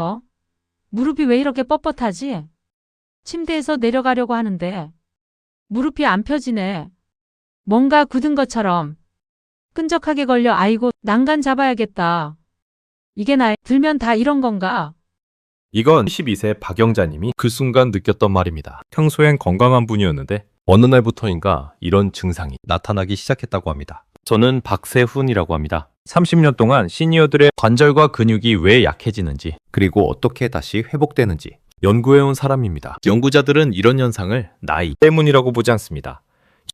어? 무릎이 왜 이렇게 뻣뻣하지? 침대에서 내려가려고 하는데 무릎이 안 펴지네. 뭔가 굳은 것처럼 끈적하게 걸려 아이고 난간 잡아야겠다. 이게 나 들면 다 이런 건가? 이건 12세 박영자님이 그 순간 느꼈던 말입니다. 평소엔 건강한 분이었는데 어느 날부터인가 이런 증상이 나타나기 시작했다고 합니다. 저는 박세훈이라고 합니다. 30년 동안 시니어들의 관절과 근육이 왜 약해지는지 그리고 어떻게 다시 회복되는지 연구해온 사람입니다. 연구자들은 이런 현상을 나이 때문이라고 보지 않습니다.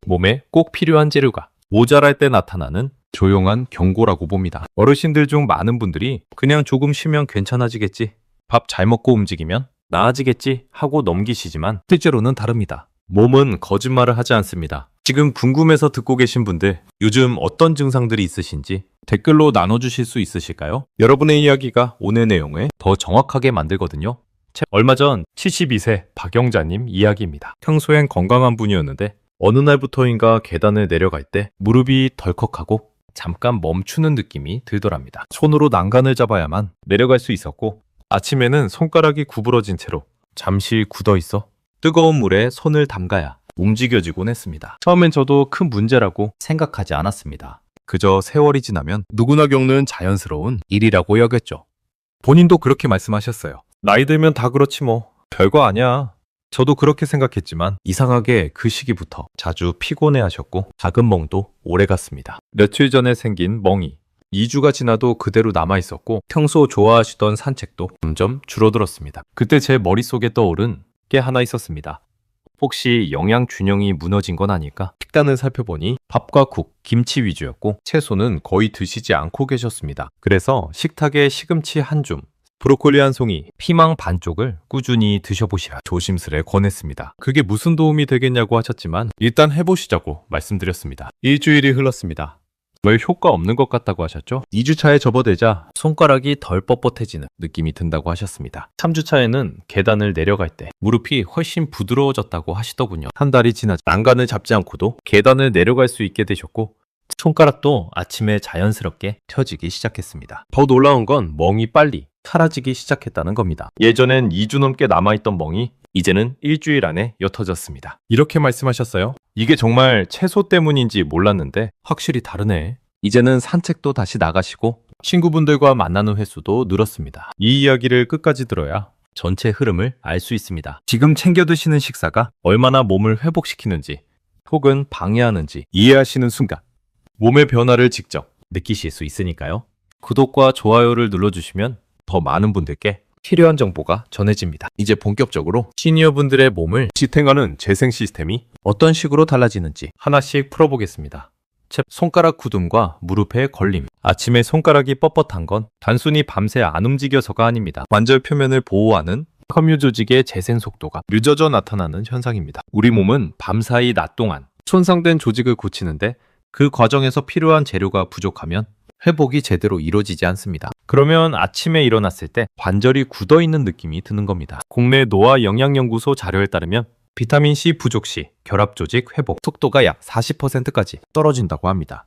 몸에 꼭 필요한 재료가 모자랄 때 나타나는 조용한 경고라고 봅니다. 어르신들 중 많은 분들이 그냥 조금 쉬면 괜찮아지겠지 밥 잘 먹고 움직이면 나아지겠지 하고 넘기시지만 실제로는 다릅니다. 몸은 거짓말을 하지 않습니다. 지금 궁금해서 듣고 계신 분들 요즘 어떤 증상들이 있으신지 댓글로 나눠주실 수 있으실까요? 여러분의 이야기가 오늘 내용을 더 정확하게 만들거든요. 채- 얼마 전 72세 박영자님 이야기입니다. 평소엔 건강한 분이었는데 어느 날부터인가 계단을 내려갈 때 무릎이 덜컥하고 잠깐 멈추는 느낌이 들더랍니다. 손으로 난간을 잡아야만 내려갈 수 있었고 아침에는 손가락이 구부러진 채로 잠시 굳어 있어 뜨거운 물에 손을 담가야 움직여지곤 했습니다. 처음엔 저도 큰 문제라고 생각하지 않았습니다. 그저 세월이 지나면 누구나 겪는 자연스러운 일이라고 여겼죠. 본인도 그렇게 말씀하셨어요. 나이 들면 다 그렇지 뭐. 별거 아니야. 저도 그렇게 생각했지만 이상하게 그 시기부터 자주 피곤해 하셨고 작은 멍도 오래 갔습니다. 며칠 전에 생긴 멍이 2주가 지나도 그대로 남아 있었고 평소 좋아하시던 산책도 점점 줄어들었습니다. 그때 제 머릿속에 떠오른 게 하나 있었습니다. 혹시 영양 균형이 무너진 건 아닐까? 식단을 살펴보니 밥과 국, 김치 위주였고 채소는 거의 드시지 않고 계셨습니다. 그래서 식탁에 시금치 한 줌, 브로콜리 한 송이, 피망 반쪽을 꾸준히 드셔보시라 조심스레 권했습니다. 그게 무슨 도움이 되겠냐고 하셨지만 일단 해보시자고 말씀드렸습니다. 일주일이 흘렀습니다. 왜 효과 없는 것 같다고 하셨죠? 2주차에 접어들자 손가락이 덜 뻣뻣해지는 느낌이 든다고 하셨습니다. 3주차에는 계단을 내려갈 때 무릎이 훨씬 부드러워졌다고 하시더군요. 한 달이 지나자 난간을 잡지 않고도 계단을 내려갈 수 있게 되셨고 손가락도 아침에 자연스럽게 펴지기 시작했습니다. 더 놀라운 건 멍이 빨리 사라지기 시작했다는 겁니다. 예전엔 2주 넘게 남아있던 멍이 이제는 일주일 안에 옅어졌습니다. 이렇게 말씀하셨어요. 이게 정말 채소 때문인지 몰랐는데 확실히 다르네. 이제는 산책도 다시 나가시고 친구분들과 만나는 횟수도 늘었습니다. 이 이야기를 끝까지 들어야 전체 흐름을 알 수 있습니다. 지금 챙겨 드시는 식사가 얼마나 몸을 회복시키는지 혹은 방해하는지 이해하시는 순간 몸의 변화를 직접 느끼실 수 있으니까요. 구독과 좋아요를 눌러주시면 더 많은 분들께 필요한 정보가 전해집니다. 이제 본격적으로 시니어분들의 몸을 지탱하는 재생 시스템이 어떤 식으로 달라지는지 하나씩 풀어보겠습니다. 첫, 손가락 굳음과 무릎의 걸림. 아침에 손가락이 뻣뻣한 건 단순히 밤새 안 움직여서가 아닙니다. 관절 표면을 보호하는 섬유 조직의 재생 속도가 늦어져 나타나는 현상입니다. 우리 몸은 밤사이 낮 동안 손상된 조직을 고치는데 그 과정에서 필요한 재료가 부족하면 회복이 제대로 이루어지지 않습니다. 그러면 아침에 일어났을 때 관절이 굳어 있는 느낌이 드는 겁니다. 국내 노화 영양연구소 자료에 따르면 비타민 C 부족 시 결합 조직 회복 속도가 약 40%까지 떨어진다고 합니다.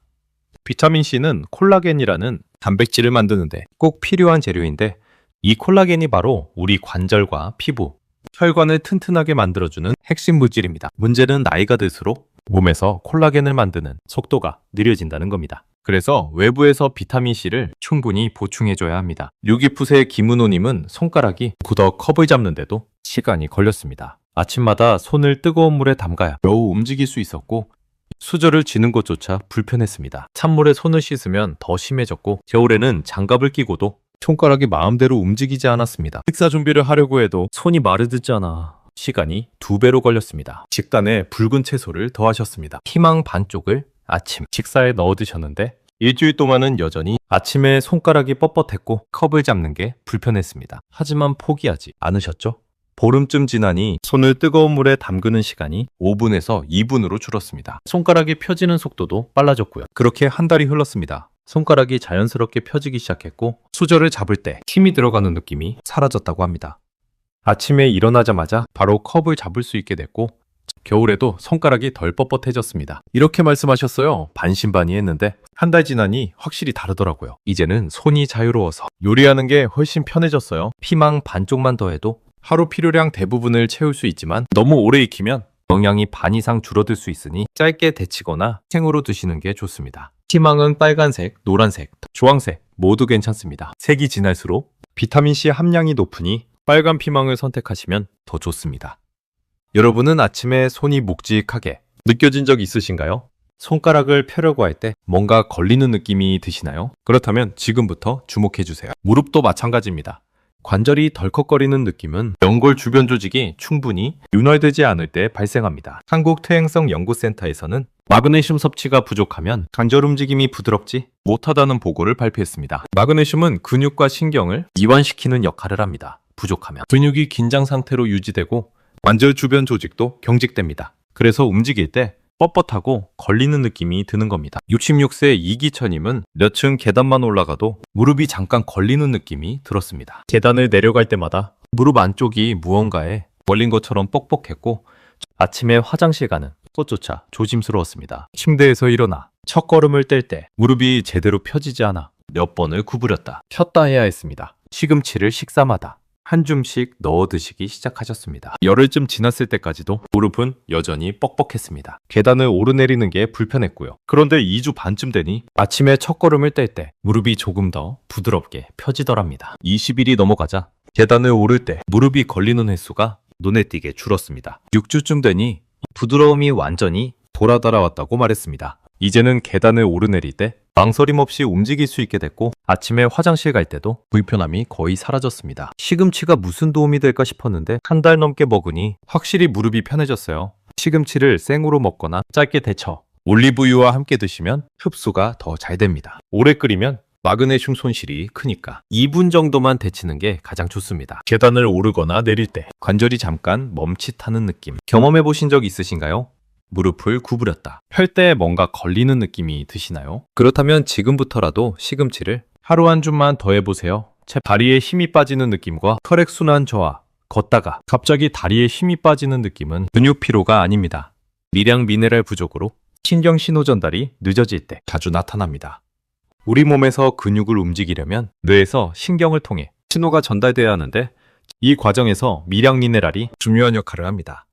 비타민 C는 콜라겐이라는 단백질을 만드는데 꼭 필요한 재료인데 이 콜라겐이 바로 우리 관절과 피부, 혈관을 튼튼하게 만들어주는 핵심 물질입니다. 문제는 나이가 들수록 몸에서 콜라겐을 만드는 속도가 느려진다는 겁니다. 그래서 외부에서 비타민C를 충분히 보충해줘야 합니다. 류기푸세 김은호님은 손가락이 굳어 컵을 잡는데도 시간이 걸렸습니다. 아침마다 손을 뜨거운 물에 담가야 겨우 움직일 수 있었고 수저를 쥐는 것조차 불편했습니다. 찬물에 손을 씻으면 더 심해졌고 겨울에는 장갑을 끼고도 손가락이 마음대로 움직이지 않았습니다. 식사 준비를 하려고 해도 손이 마르듯잖아. 시간이 두 배로 걸렸습니다. 식단에 붉은 채소를 더하셨습니다. 희망 반쪽을 아침 식사에 넣어 드셨는데 일주일 동안은 여전히 아침에 손가락이 뻣뻣했고 컵을 잡는 게 불편했습니다. 하지만 포기하지 않으셨죠? 보름쯤 지나니 손을 뜨거운 물에 담그는 시간이 5분에서 2분으로 줄었습니다. 손가락이 펴지는 속도도 빨라졌고요. 그렇게 한 달이 흘렀습니다. 손가락이 자연스럽게 펴지기 시작했고 수저를 잡을 때 힘이 들어가는 느낌이 사라졌다고 합니다. 아침에 일어나자마자 바로 컵을 잡을 수 있게 됐고 겨울에도 손가락이 덜 뻣뻣해졌습니다. 이렇게 말씀하셨어요. 반신반의했는데 한 달 지나니 확실히 다르더라고요. 이제는 손이 자유로워서 요리하는 게 훨씬 편해졌어요. 피망 반쪽만 더해도 하루 필요량 대부분을 채울 수 있지만 너무 오래 익히면 영양이 반 이상 줄어들 수 있으니 짧게 데치거나 생으로 드시는 게 좋습니다. 피망은 빨간색, 노란색, 주황색 모두 괜찮습니다. 색이 진할수록 비타민C 함량이 높으니 빨간 피망을 선택하시면 더 좋습니다. 여러분은 아침에 손이 묵직하게 느껴진 적 있으신가요? 손가락을 펴려고 할 때 뭔가 걸리는 느낌이 드시나요? 그렇다면 지금부터 주목해 주세요. 무릎도 마찬가지입니다. 관절이 덜컥거리는 느낌은 연골 주변 조직이 충분히 윤활되지 않을 때 발생합니다. 한국퇴행성연구센터에서는 마그네슘 섭취가 부족하면 관절 움직임이 부드럽지 못하다는 보고를 발표했습니다. 마그네슘은 근육과 신경을 이완시키는 역할을 합니다. 부족하면 근육이 긴장 상태로 유지되고 관절 주변 조직도 경직됩니다. 그래서 움직일 때 뻣뻣하고 걸리는 느낌이 드는 겁니다. 66세 이기천님은 몇 층 계단만 올라가도 무릎이 잠깐 걸리는 느낌이 들었습니다. 계단을 내려갈 때마다 무릎 안쪽이 무언가에 걸린 것처럼 뻑뻑했고 아침에 화장실 가는 것조차 조심스러웠습니다. 침대에서 일어나 첫 걸음을 뗄 때 무릎이 제대로 펴지지 않아 몇 번을 구부렸다. 폈다 해야 했습니다. 시금치를 식사마다 한 줌씩 넣어 드시기 시작하셨습니다. 열흘쯤 지났을 때까지도 무릎은 여전히 뻑뻑했습니다. 계단을 오르내리는 게 불편했고요. 그런데 2주 반쯤 되니 아침에 첫 걸음을 뗄 때 무릎이 조금 더 부드럽게 펴지더랍니다. 20일이 넘어가자 계단을 오를 때 무릎이 걸리는 횟수가 눈에 띄게 줄었습니다. 6주쯤 되니 부드러움이 완전히 돌아 달아왔다고 말했습니다. 이제는 계단을 오르내릴 때 망설임 없이 움직일 수 있게 됐고 아침에 화장실 갈 때도 불편함이 거의 사라졌습니다. 시금치가 무슨 도움이 될까 싶었는데 한 달 넘게 먹으니 확실히 무릎이 편해졌어요. 시금치를 생으로 먹거나 짧게 데쳐 올리브유와 함께 드시면 흡수가 더 잘 됩니다. 오래 끓이면 마그네슘 손실이 크니까 2분 정도만 데치는 게 가장 좋습니다. 계단을 오르거나 내릴 때 관절이 잠깐 멈칫하는 느낌 경험해 보신 적 있으신가요? 무릎을 구부렸다. 펼때 뭔가 걸리는 느낌이 드시나요? 그렇다면 지금부터라도 시금치를 하루 한 줌만 더 해보세요. 제 다리에 힘이 빠지는 느낌과 혈액순환 저하, 걷다가 갑자기 다리에 힘이 빠지는 느낌은 근육 피로가 아닙니다. 미량 미네랄 부족으로 신경 신호 전달이 늦어질 때 자주 나타납니다. 우리 몸에서 근육을 움직이려면 뇌에서 신경을 통해 신호가 전달돼야 하는데 이 과정에서 미량 미네랄이 중요한 역할을 합니다.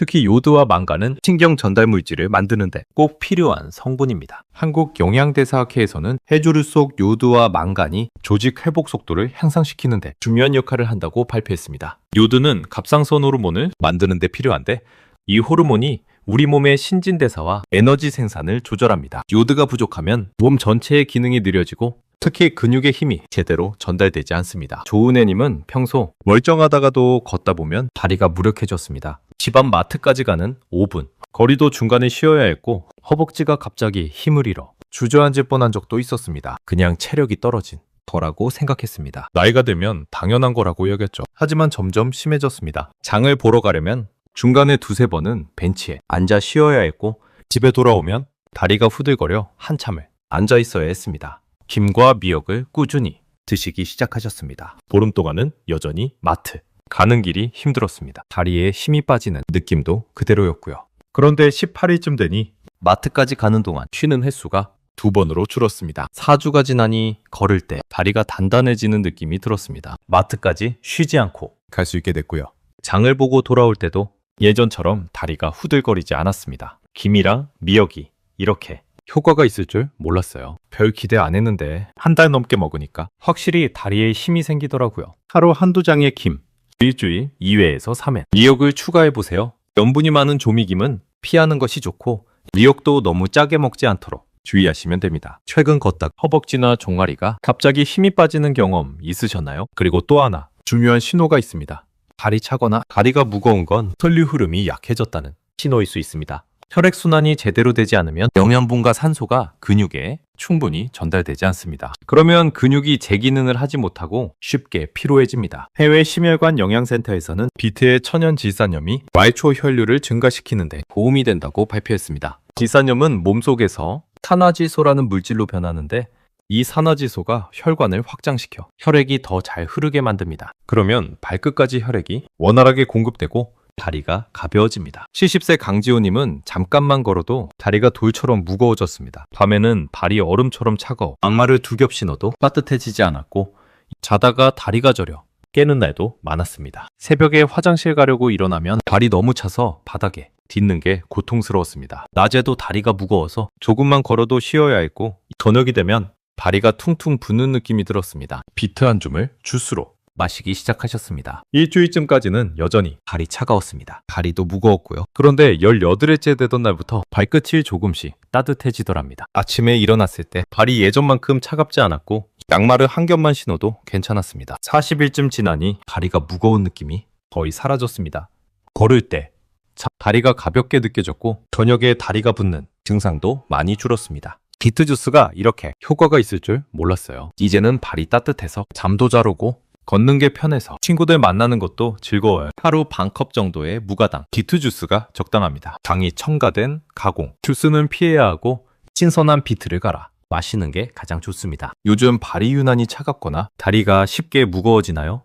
특히 요드와 망간은 신경 전달 물질을 만드는데 꼭 필요한 성분입니다. 한국 영양대사학회에서는 해조류 속 요드와 망간이 조직 회복 속도를 향상시키는데 중요한 역할을 한다고 발표했습니다. 요드는 갑상선 호르몬을 만드는데 필요한데 이 호르몬이 우리 몸의 신진대사와 에너지 생산을 조절합니다. 요드가 부족하면 몸 전체의 기능이 느려지고 특히 근육의 힘이 제대로 전달되지 않습니다. 조은혜님은 평소 멀쩡하다가도 걷다 보면 다리가 무력해졌습니다. 집 앞 마트까지 가는 5분. 거리도 중간에 쉬어야 했고 허벅지가 갑자기 힘을 잃어 주저앉을 뻔한 적도 있었습니다. 그냥 체력이 떨어진 거라고 생각했습니다. 나이가 들면 당연한 거라고 여겼죠. 하지만 점점 심해졌습니다. 장을 보러 가려면 중간에 두세 번은 벤치에 앉아 쉬어야 했고 집에 돌아오면 다리가 후들거려 한참을 앉아 있어야 했습니다. 김과 미역을 꾸준히 드시기 시작하셨습니다. 보름 동안은 여전히 마트 가는 길이 힘들었습니다. 다리에 힘이 빠지는 느낌도 그대로였고요. 그런데 18일쯤 되니 마트까지 가는 동안 쉬는 횟수가 두 번으로 줄었습니다. 4주가 지나니 걸을 때 다리가 단단해지는 느낌이 들었습니다. 마트까지 쉬지 않고 갈 수 있게 됐고요. 장을 보고 돌아올 때도 예전처럼 다리가 후들거리지 않았습니다. 김이랑 미역이 이렇게 효과가 있을 줄 몰랐어요. 별 기대 안 했는데 한 달 넘게 먹으니까 확실히 다리에 힘이 생기더라고요. 하루 한두 장의 김, 일주일 2회에서 3회. 미역을 추가해 보세요. 염분이 많은 조미김은 피하는 것이 좋고 미역도 너무 짜게 먹지 않도록 주의하시면 됩니다. 최근 걷다 허벅지나 종아리가 갑자기 힘이 빠지는 경험 있으셨나요? 그리고 또 하나 중요한 신호가 있습니다. 다리 차거나 다리가 무거운 건 혈류 흐름이 약해졌다는 신호일 수 있습니다. 혈액순환이 제대로 되지 않으면 영양분과 산소가 근육에 충분히 전달되지 않습니다. 그러면 근육이 제 기능을 하지 못하고 쉽게 피로해집니다. 해외 심혈관 영양센터에서는 비트의 천연 질산염이 말초 혈류를 증가시키는데 도움이 된다고 발표했습니다. 질산염은 몸속에서 산화질소라는 물질로 변하는데 이 산화질소가 혈관을 확장시켜 혈액이 더 잘 흐르게 만듭니다. 그러면 발끝까지 혈액이 원활하게 공급되고 다리가 가벼워집니다. 70세 강지호님은 잠깐만 걸어도 다리가 돌처럼 무거워졌습니다. 밤에는 발이 얼음처럼 차가워 악마를 두 겹 신어도 따뜻해지지 않았고 자다가 다리가 저려 깨는 날도 많았습니다. 새벽에 화장실 가려고 일어나면 발이 너무 차서 바닥에 딛는 게 고통스러웠습니다. 낮에도 다리가 무거워서 조금만 걸어도 쉬어야 했고 저녁이 되면 다리가 퉁퉁 붓는 느낌이 들었습니다. 비트 한 줌을 주스로 마시기 시작하셨습니다. 일주일쯤까지는 여전히 발이 차가웠습니다. 다리도 무거웠고요. 그런데 18일째 되던 날부터 발끝이 조금씩 따뜻해지더랍니다. 아침에 일어났을 때 발이 예전만큼 차갑지 않았고 양말을 한 겹만 신어도 괜찮았습니다. 40일쯤 지나니 다리가 무거운 느낌이 거의 사라졌습니다. 걸을 때 자- 다리가 가볍게 느껴졌고 저녁에 다리가 붓는 증상도 많이 줄었습니다. 비트 주스가 이렇게 효과가 있을 줄 몰랐어요. 이제는 발이 따뜻해서 잠도 잘 오고 걷는 게 편해서 친구들 만나는 것도 즐거워요. 하루 반컵 정도의 무가당 비트 주스가 적당합니다. 당이 첨가된 가공 주스는 피해야 하고 신선한 비트를 갈아 마시는 게 가장 좋습니다. 요즘 발이 유난히 차갑거나 다리가 쉽게 무거워지나요?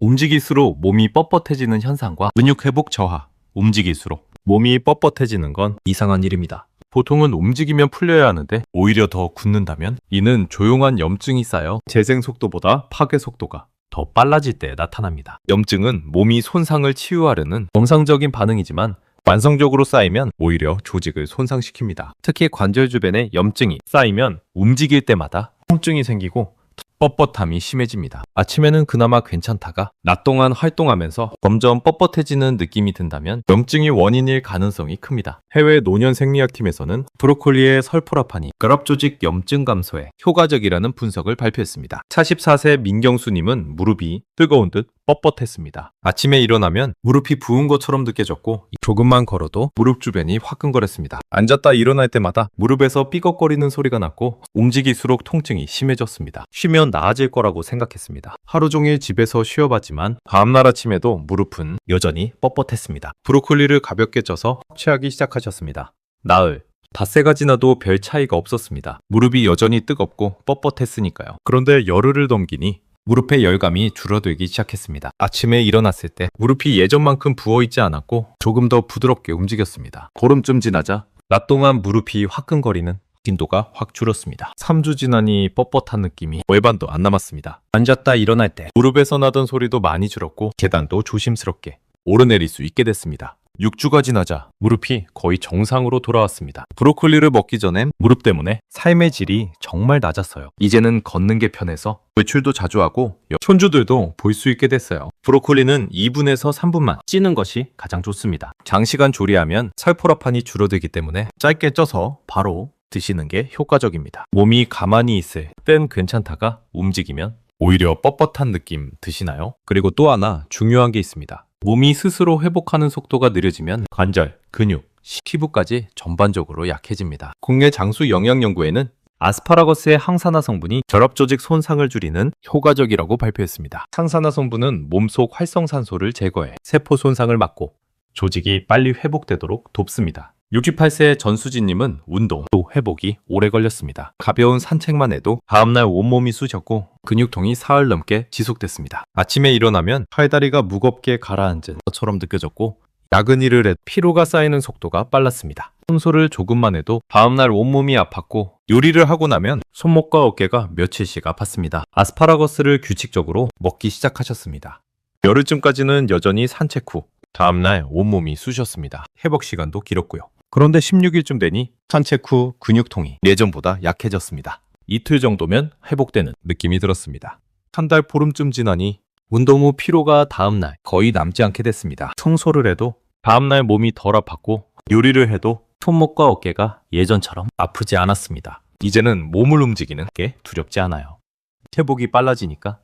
움직일수록 몸이 뻣뻣해지는 현상과 근육 회복 저하, 움직일수록 몸이 뻣뻣해지는 건 이상한 일입니다. 보통은 움직이면 풀려야 하는데 오히려 더 굳는다면 이는 조용한 염증이 쌓여 재생 속도보다 파괴 속도가 더 빨라질 때 나타납니다. 염증은 몸이 손상을 치유하려는 정상적인 반응이지만 만성적으로 쌓이면 오히려 조직을 손상시킵니다. 특히 관절 주변에 염증이 쌓이면 움직일 때마다 통증이 생기고 뻣뻣함이 심해집니다. 아침에는 그나마 괜찮다가 낮 동안 활동하면서 점점 뻣뻣해지는 느낌이 든다면 염증이 원인일 가능성이 큽니다. 해외 노년 생리학팀에서는 브로콜리의 설포라판이 결합 조직 염증 감소에 효과적이라는 분석을 발표했습니다. 44세 민경수님은 무릎이 뜨거운 듯 뻣뻣했습니다. 아침에 일어나면 무릎이 부은 것처럼 느껴졌고 조금만 걸어도 무릎 주변이 화끈거렸습니다. 앉았다 일어날 때마다 무릎에서 삐걱거리는 소리가 났고 움직일수록 통증이 심해졌습니다. 쉬면 나아질 거라고 생각했습니다. 하루 종일 집에서 쉬어봤지만 다음날 아침에도 무릎은 여전히 뻣뻣했습니다. 브로콜리를 가볍게 쪄서 섭취하기 시작하셨습니다. 나흘 닷새가 지나도 별 차이가 없었습니다. 무릎이 여전히 뜨겁고 뻣뻣했으니까요. 그런데 열흘을 넘기니 무릎의 열감이 줄어들기 시작했습니다. 아침에 일어났을 때 무릎이 예전만큼 부어있지 않았고 조금 더 부드럽게 움직였습니다. 보름쯤 지나자 낮 동안 무릎이 화끈거리는 빈도가 확 줄었습니다. 3주 지나니 뻣뻣한 느낌이 절반도 안 남았습니다. 앉았다 일어날 때 무릎에서 나던 소리도 많이 줄었고 계단도 조심스럽게 오르내릴 수 있게 됐습니다. 6주가 지나자 무릎이 거의 정상으로 돌아왔습니다. 브로콜리를 먹기 전엔 무릎 때문에 삶의 질이 정말 낮았어요. 이제는 걷는 게 편해서 외출도 자주 하고 손주들도 볼 수 있게 됐어요. 브로콜리는 2분에서 3분만 찌는 것이 가장 좋습니다. 장시간 조리하면 살포라판이 줄어들기 때문에 짧게 쪄서 바로 드시는 게 효과적입니다. 몸이 가만히 있을 땐 괜찮다가 움직이면 오히려 뻣뻣한 느낌 드시나요? 그리고 또 하나 중요한 게 있습니다. 몸이 스스로 회복하는 속도가 느려지면 관절, 근육, 피부까지 전반적으로 약해집니다. 국내 장수 영양 연구에는 아스파라거스의 항산화 성분이 결합 조직 손상을 줄이는 효과적이라고 발표했습니다. 항산화 성분은 몸속 활성산소를 제거해 세포 손상을 막고 조직이 빨리 회복되도록 돕습니다. 68세 전수진님은 운동 또 회복이 오래 걸렸습니다. 가벼운 산책만 해도 다음날 온몸이 쑤셨고 근육통이 사흘 넘게 지속됐습니다. 아침에 일어나면 팔다리가 무겁게 가라앉은 것처럼 느껴졌고 야근일을 해 피로가 쌓이는 속도가 빨랐습니다. 청소를 조금만 해도 다음날 온몸이 아팠고 요리를 하고 나면 손목과 어깨가 며칠씩 아팠습니다. 아스파라거스를 규칙적으로 먹기 시작하셨습니다. 열흘쯤까지는 여전히 산책 후 다음날 온몸이 쑤셨습니다. 회복 시간도 길었고요. 그런데 16일쯤 되니 산책 후 근육통이 예전보다 약해졌습니다. 이틀 정도면 회복되는 느낌이 들었습니다. 한 달 보름쯤 지나니 운동 후 피로가 다음날 거의 남지 않게 됐습니다. 청소를 해도 다음날 몸이 덜 아팠고 요리를 해도 손목과 어깨가 예전처럼 아프지 않았습니다. 이제는 몸을 움직이는 게 두렵지 않아요. 회복이 빨라지니까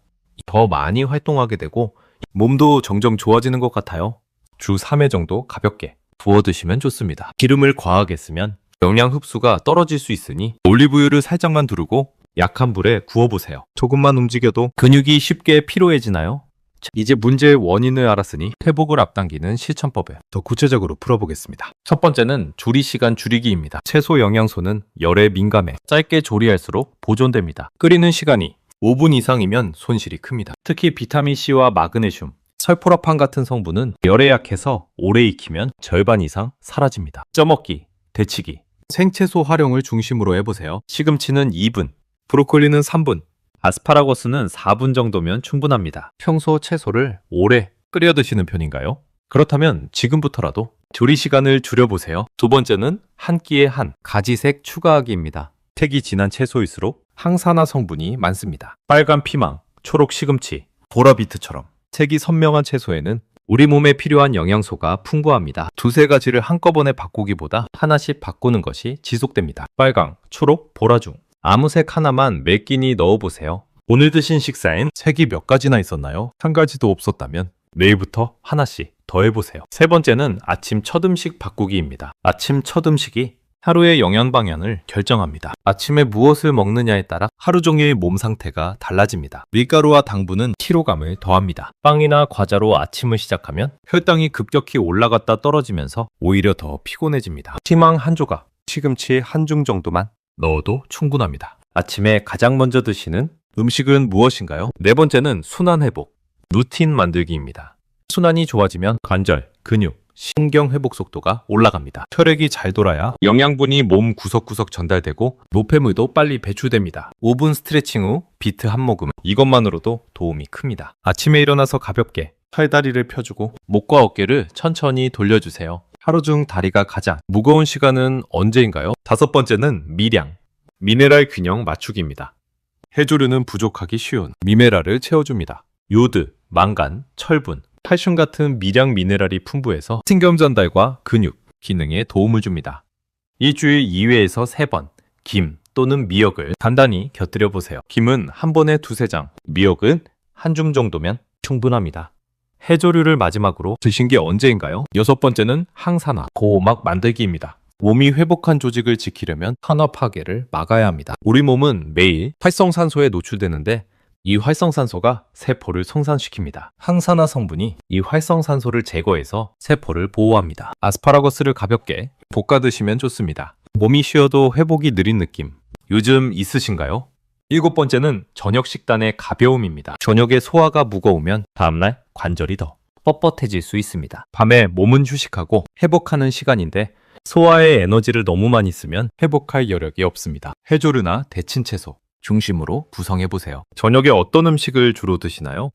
더 많이 활동하게 되고 몸도 점점 좋아지는 것 같아요. 주 3회 정도 가볍게 부어 드시면 좋습니다. 기름을 과하게 쓰면 영양 흡수가 떨어질 수 있으니 올리브유를 살짝만 두르고 약한 불에 구워보세요. 조금만 움직여도 근육이 쉽게 피로해지나요? 자, 이제 문제의 원인을 알았으니 회복을 앞당기는 실천법을 더 구체적으로 풀어보겠습니다. 첫 번째는 조리 시간 줄이기입니다. 채소 영양소는 열에 민감해 짧게 조리할수록 보존됩니다. 끓이는 시간이 5분 이상이면 손실이 큽니다. 특히 비타민C와 마그네슘, 설포라판 같은 성분은 열에 약해서 오래 익히면 절반 이상 사라집니다. 쪄먹기, 데치기, 생채소 활용을 중심으로 해보세요. 시금치는 2분, 브로콜리는 3분, 아스파라거스는 4분 정도면 충분합니다. 평소 채소를 오래 끓여 드시는 편인가요? 그렇다면 지금부터라도 조리 시간을 줄여보세요. 두 번째는 한 끼에 한 가지색 추가하기입니다. 색이 진한 채소일수록 항산화 성분이 많습니다. 빨간 피망, 초록 시금치, 보라비트처럼 색이 선명한 채소에는 우리 몸에 필요한 영양소가 풍부합니다. 두세 가지를 한꺼번에 바꾸기보다 하나씩 바꾸는 것이 지속됩니다. 빨강, 초록, 보라 중 아무 색 하나만 몇 끼니 넣어보세요. 오늘 드신 식사엔 색이 몇 가지나 있었나요? 한 가지도 없었다면 내일부터 하나씩 더 해보세요. 세 번째는 아침 첫 음식 바꾸기입니다. 아침 첫 음식이 하루의 영양 방향을 결정합니다. 아침에 무엇을 먹느냐에 따라 하루 종일 몸 상태가 달라집니다. 밀가루와 당분은 피로감을 더합니다. 빵이나 과자로 아침을 시작하면 혈당이 급격히 올라갔다 떨어지면서 오히려 더 피곤해집니다. 피망 한 조각, 시금치 한중 정도만 넣어도 충분합니다. 아침에 가장 먼저 드시는 음식은 무엇인가요? 네 번째는 순환 회복, 루틴 만들기입니다. 순환이 좋아지면 관절, 근육, 신경 회복 속도가 올라갑니다. 혈액이 잘 돌아야 영양분이 몸 구석구석 전달되고 노폐물도 빨리 배출됩니다. 5분 스트레칭 후 비트 한 모금 이것만으로도 도움이 큽니다. 아침에 일어나서 가볍게 팔다리를 펴주고 목과 어깨를 천천히 돌려주세요. 하루 중 다리가 가장 무거운 시간은 언제인가요? 다섯 번째는 미량, 미네랄 균형 맞추기입니다. 해조류는 부족하기 쉬운 미네랄을 채워줍니다. 요드, 망간, 철분, 칼슘 같은 미량 미네랄이 풍부해서 신경 전달과 근육, 기능에 도움을 줍니다. 일주일 2회에서 3번, 김 또는 미역을 간단히 곁들여 보세요. 김은 한 번에 두세 장, 미역은 한 줌 정도면 충분합니다. 해조류를 마지막으로 드신 게 언제인가요? 여섯 번째는 항산화, 고막 만들기입니다. 몸이 회복한 조직을 지키려면 산화 파괴를 막아야 합니다. 우리 몸은 매일 활성산소에 노출되는데 이 활성산소가 세포를 손상시킵니다. 항산화 성분이 이 활성산소를 제거해서 세포를 보호합니다. 아스파라거스를 가볍게 볶아 드시면 좋습니다. 몸이 쉬어도 회복이 느린 느낌. 요즘 있으신가요? 일곱 번째는 저녁 식단의 가벼움입니다. 저녁에 소화가 무거우면 다음날 관절이 더 뻣뻣해질 수 있습니다. 밤에 몸은 휴식하고 회복하는 시간인데 소화에 에너지를 너무 많이 쓰면 회복할 여력이 없습니다. 해조류나 데친 채소 중심으로 구성해 보세요. 저녁에 어떤 음식을 주로 드시나요?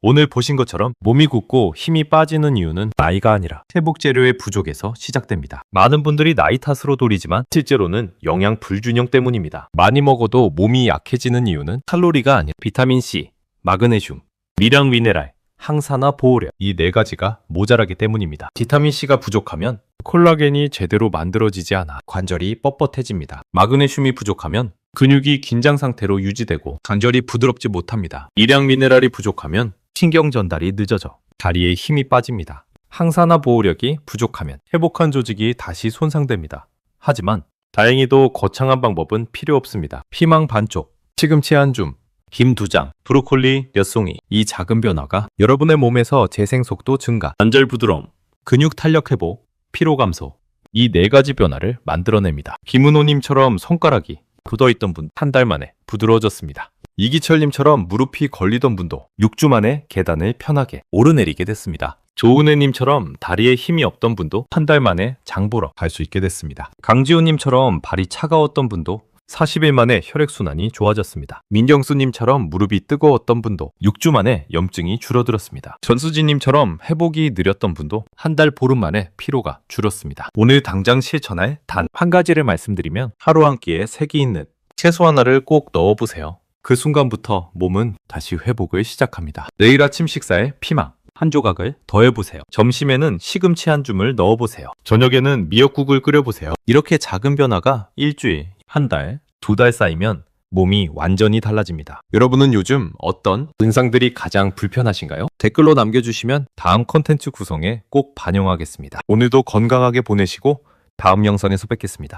오늘 보신 것처럼 몸이 굳고 힘이 빠지는 이유는 나이가 아니라 회복 재료의 부족에서 시작됩니다. 많은 분들이 나이 탓으로 돌리지만 실제로는 영양 불균형 때문입니다. 많이 먹어도 몸이 약해지는 이유는 칼로리가 아니라 비타민 C, 마그네슘, 미량 미네랄, 항산화 보호력 이 네 가지가 모자라기 때문입니다. 비타민 C가 부족하면 콜라겐이 제대로 만들어지지 않아 관절이 뻣뻣해집니다. 마그네슘이 부족하면 근육이 긴장 상태로 유지되고 관절이 부드럽지 못합니다. 미량 미네랄이 부족하면 신경 전달이 늦어져 다리에 힘이 빠집니다. 항산화 보호력이 부족하면 회복한 조직이 다시 손상됩니다. 하지만 다행히도 거창한 방법은 필요 없습니다. 피망 반쪽, 시금치 한 줌, 김 두 장, 브로콜리 몇 송이. 이 작은 변화가 여러분의 몸에서 재생 속도 증가, 관절 부드러움, 근육 탄력 회복, 피로 감소. 이 네 가지 변화를 만들어냅니다. 김은호님처럼 손가락이 굳어있던 분 한 달 만에 부드러워졌습니다. 이기철님처럼 무릎이 걸리던 분도 6주 만에 계단을 편하게 오르내리게 됐습니다. 조은혜님처럼 다리에 힘이 없던 분도 한 달 만에 장보러 갈 수 있게 됐습니다. 강지호님처럼 발이 차가웠던 분도 40일 만에 혈액순환이 좋아졌습니다. 민경수님처럼 무릎이 뜨거웠던 분도 6주 만에 염증이 줄어들었습니다. 전수진님처럼 회복이 느렸던 분도 한 달 보름 만에 피로가 줄었습니다. 오늘 당장 실천할 단 한 가지를 말씀드리면 하루 한 끼에 색이 있는 채소 하나를 꼭 넣어보세요. 그 순간부터 몸은 다시 회복을 시작합니다. 내일 아침 식사에 피망, 한 조각을 더해보세요. 점심에는 시금치 한 줌을 넣어보세요. 저녁에는 미역국을 끓여보세요. 이렇게 작은 변화가 일주일, 한 달, 두 달 쌓이면 몸이 완전히 달라집니다. 여러분은 요즘 어떤 증상들이 가장 불편하신가요? 댓글로 남겨주시면 다음 컨텐츠 구성에 꼭 반영하겠습니다. 오늘도 건강하게 보내시고 다음 영상에서 뵙겠습니다.